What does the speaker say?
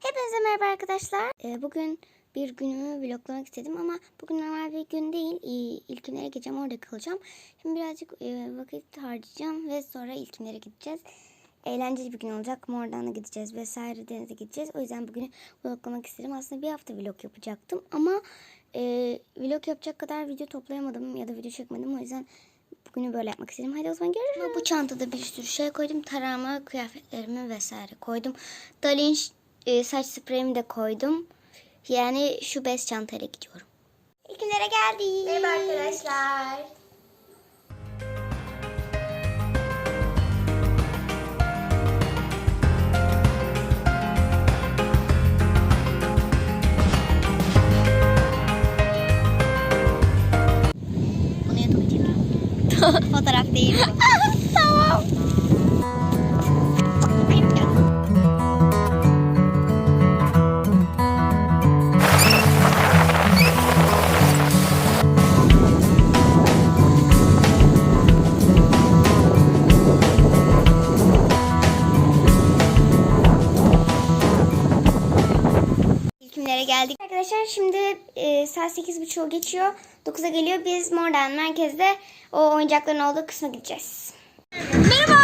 Hepinize merhaba arkadaşlar. Ee, bugün bir günümü vloglamak istedim ama bugün normal bir gün değil. Ee, İlkimlere gideceğim orada kalacağım. Şimdi birazcık e, vakit harcayacağım ve sonra ilkimlere gideceğiz. Eğlenceli bir gün olacak. Mordan'a gideceğiz vesaire denize gideceğiz. O yüzden bugünü vloglamak istedim. Aslında bir hafta vlog yapacaktım ama e, vlog yapacak kadar video toplayamadım ya da video çekmedim. O yüzden bugünü böyle yapmak istedim. Hadi o zaman görüşürüz. Bu çantada bir sürü şey koydum. Tarama, kıyafetlerimi vesaire koydum. Dalin e, saç spreyimi de koydum. Yani şu bez çantayla gidiyorum. İlk günlere geldik. Merhaba arkadaşlar. Fotoğraf değil İlkimlere geldik. Arkadaşlar şimdi e, saat 8.30 geçiyor. 9'a geliyor. Biz Modern Merkez'de o oyuncakların olduğu kısma gideceğiz. Merhaba.